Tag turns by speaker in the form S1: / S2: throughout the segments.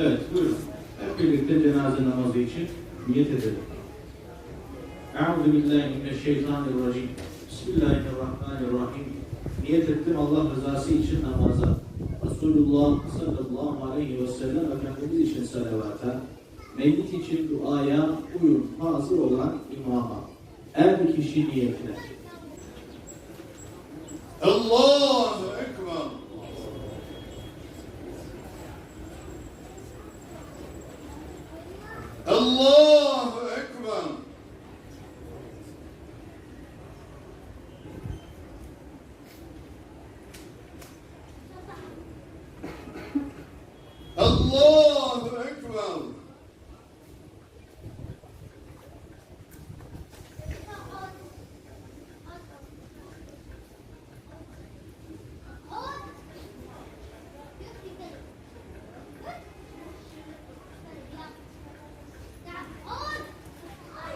S1: Evet, buyurun. Hep birlikte cenaze namazı için niyet edelim. Euzu billahi mineşşeytanirracim. Bismillahirrahmanirrahim. Niyet ettim Allah rızası için namaza. Resulullah sallallahu aleyhi ve sellem Efendimiz için salavata. Meyyit için duaya uyun hazır olan imama. Er kişi niyetine.
S2: Allahu Ekber. Allahu Ekber. Allahu Ekber.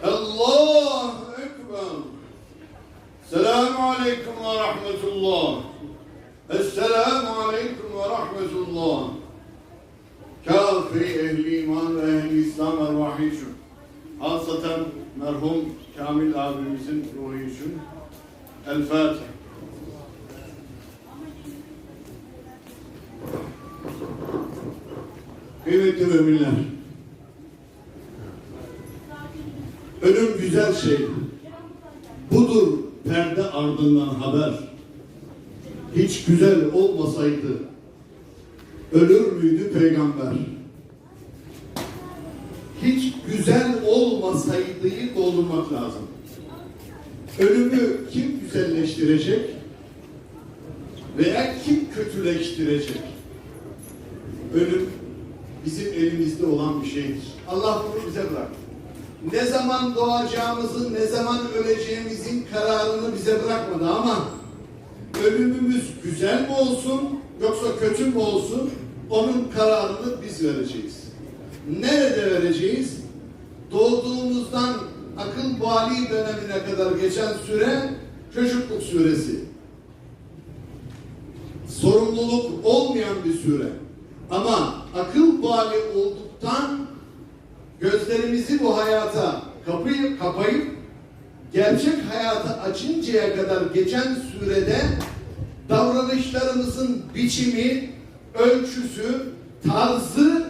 S2: Allahu Ekber. Selamun Aleyküm ve Rahmetullah. Esselamu Aleyküm ve Rahmetullah. Kafi ehli iman ve ehli İslam ervahı için. Hasaten merhum Kamil abimizin ruhu için. El Fatiha. Kıymetli müminler. Ölüm güzel şey. Ardından haber. Hiç güzel olmasaydı ölür müydü peygamber? Hiç güzel olmasaydı'yı doldurmak lazım. Ölümü kim güzelleştirecek? Veya kim kötüleştirecek? Ölüm bizim elimizde olan bir şeydir. Allah bunu bize bıraktı ne zaman doğacağımızın, ne zaman öleceğimizin kararını bize bırakmadı ama ölümümüz güzel mi olsun yoksa kötü mü olsun onun kararını biz vereceğiz. Nerede vereceğiz? Doğduğumuzdan akıl bali dönemine kadar geçen süre çocukluk süresi. Sorumluluk olmayan bir süre. Ama akıl bali olduktan gözlerimizi bu hayata kapayıp, kapayıp gerçek hayata açıncaya kadar geçen sürede davranışlarımızın biçimi, ölçüsü, tarzı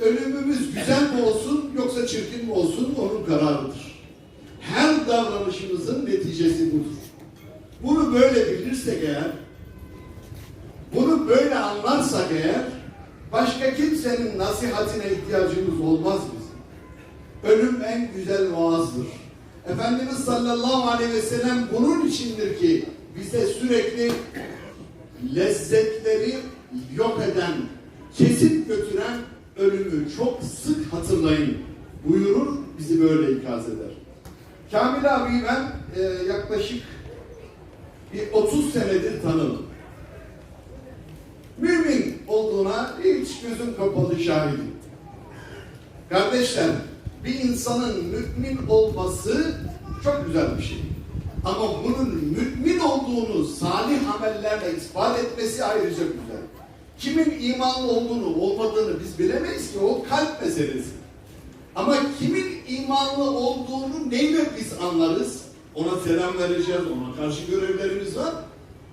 S2: ölümümüz güzel mi olsun yoksa çirkin mi olsun onun kararıdır. Her davranışımızın neticesi budur. Bunu böyle bilirsek eğer, bunu böyle anlarsak eğer, başka kimsenin nasihatine ihtiyacımız olmaz bizim. Ölüm en güzel vaazdır. Efendimiz sallallahu aleyhi ve sellem bunun içindir ki bize sürekli lezzetleri yok eden, kesip götüren ölümü çok sık hatırlayın buyurur, bizi böyle ikaz eder. Kamil abi ben e, yaklaşık bir 30 senedir tanırım. Mümin olduğuna hiç gözüm kapalı şahidim. Kardeşler, bir insanın mümin olması çok güzel bir şey. Ama bunun mümin olduğunu salih amellerle ispat etmesi ayrıca güzel. Kimin imanlı olduğunu, olmadığını biz bilemeyiz ki o kalp meselesi. Ama kimin imanlı olduğunu neyle biz anlarız? Ona selam vereceğiz, ona karşı görevlerimiz var.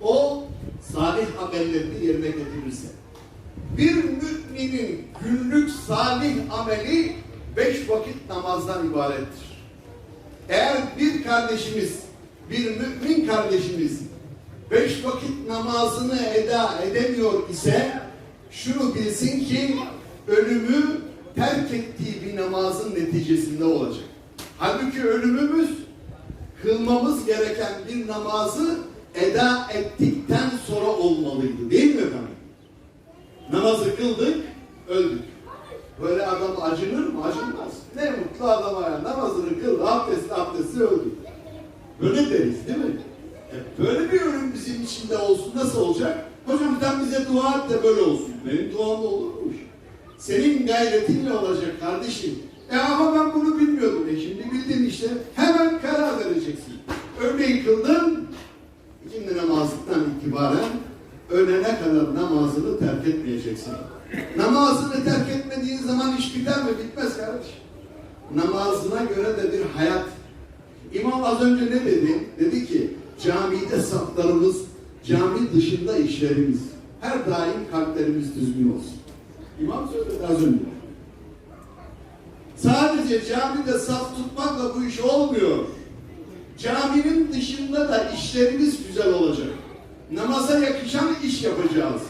S2: O salih amellerini yerine getirirse. Bir müminin günlük salih ameli beş vakit namazdan ibarettir. Eğer bir kardeşimiz, bir mümin kardeşimiz beş vakit namazını eda edemiyor ise şunu bilsin ki ölümü terk ettiği bir namazın neticesinde olacak. Halbuki ölümümüz kılmamız gereken bir namazı eda ettikten sonra olmalıydı. Değil mi efendim? Namazı kıldık, öldük. Böyle adam acınır mı? Acınmaz. Ne mutlu adama ya. Namazını kıldı, abdesti abdesti öldü. Böyle deriz değil mi? E böyle bir ölüm bizim içinde olsun. Nasıl olacak? Hocam sen bize dua et de böyle olsun. Benim duamla olurmuş. Senin gayretinle olacak kardeşim. E ama ben bunu bilmiyordum. E şimdi bildin işte. Hemen karar vereceksin. Örneğin kıldın. İkindi namazından itibaren ölene kadar namazını terk etmeyeceksin. Namazını terk etmediğin zaman iş biter mi? Bitmez kardeşim. Namazına göre de bir hayat. İmam az önce ne dedi? Dedi ki camide saflarımız, cami dışında işlerimiz. Her daim kalplerimiz düzgün olsun. İmam söyledi az önce. Sadece camide saf tutmakla bu iş olmuyor. Caminin dışında da işlerimiz güzel olacak. Namaza yakışan iş yapacağız.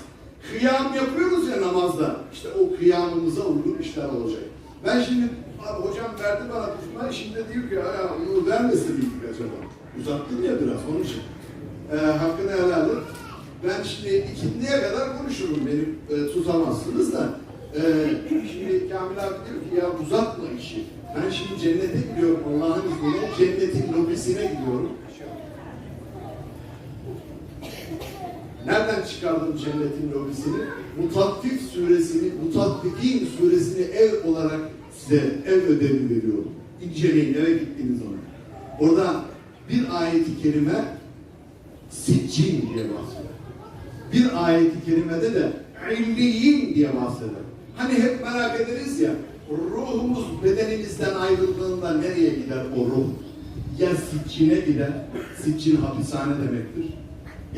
S2: Kıyam yapıyoruz ya namazda. İşte o kıyamımıza uygun işler olacak. Ben şimdi abi hocam verdi bana tutma şimdi diyor ki ya bunu vermesin miydik acaba? Uzattın ya biraz onun için. Ee, hakkını helal et. Ben şimdi ikindiye kadar konuşurum benim e, tutamazsınız da. Ee, şimdi Kamil abi diyor ki ya uzatma işi. Ben şimdi cennete gidiyorum Allah'ın izniyle. Cennetin lobisine gidiyorum. Nereden çıkardım cennetin lobisini? Mutaffif suresini, Mutaffikin suresini ev olarak size ev ödevi veriyorum. İnceleyin eve gittiğiniz zaman. Orada bir ayeti kerime siccin diye bahseder. Bir ayeti kerimede de illiyin diye bahseder. Hani hep merak ederiz ya, ruhumuz bedenimizden ayrıldığında nereye gider o ruh? Ya siccine gider, siccin hapishane demektir.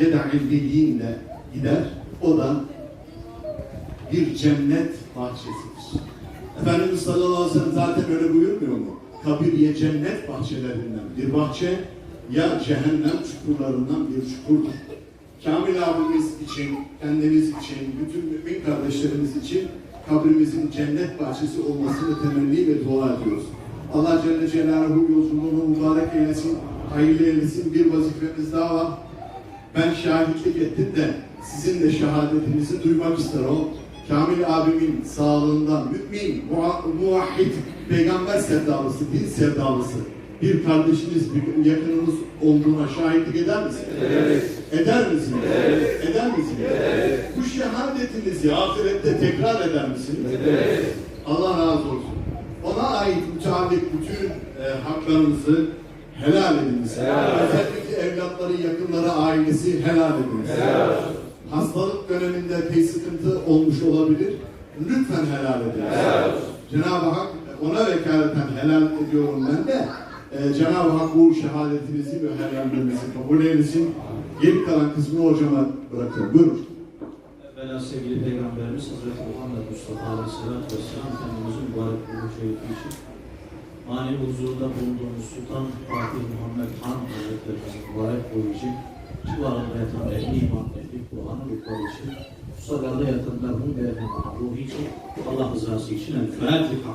S2: Ya da illiyinle gider, o da bir cennet bahçesidir. Efendimiz sallallahu aleyhi ve sellem zaten öyle buyurmuyor mu? Kabir ya cennet bahçelerinden bir bahçe ya cehennem çukurlarından bir çukurdur. Kamil abimiz için, kendimiz için, bütün mümin kardeşlerimiz için kabrimizin cennet bahçesi olmasını temenni ve dua ediyoruz. Allah Celle Celaluhu yolculuğunu mübarek eylesin, hayırlı eylesin. Bir vazifemiz daha var. Ben şahitlik ettim de sizin de şehadetinizi duymak ister o. Kamil abimin sağlığından mümin, muvahhid, peygamber sevdalısı, din sevdalısı bir kardeşiniz, bir yakınınız olduğuna şahitlik eder misiniz? Evet. Eder misiniz? Evet. Eder misiniz? Evet. Bu şehadetinizi ahirette tekrar eder misiniz? Evet. Allah razı olsun. Ona ait müteallik bütün e, haklarınızı helal ediniz. Özellikle evlatları, yakınları, ailesi helal ediniz. Hastalık döneminde bir sıkıntı olmuş olabilir. Lütfen helal ediniz. Cenab-ı Hak ona vekaleten helal ediyorum ben de. e, Cenab-ı Hak bu şehadetinizi ve helallerinizi kabul eylesin. Geri kalan kısmını hocama bırakıyorum. Buyurun.
S1: Evvela sevgili Peygamberimiz Hazreti Muhammed Mustafa Aleyhisselatü Vesselam Efendimizin mübarek ruhu şerifi için manevi huzurda bulunduğumuz Sultan Fatih Muhammed Han Hazretlerimizin mübarek ruhu için civarında yatan ehli iman, ehli Kur'an'ın ruhları için Musallada yatan merhum ve efendinin ruhu için Allah rızası için El Fatiha.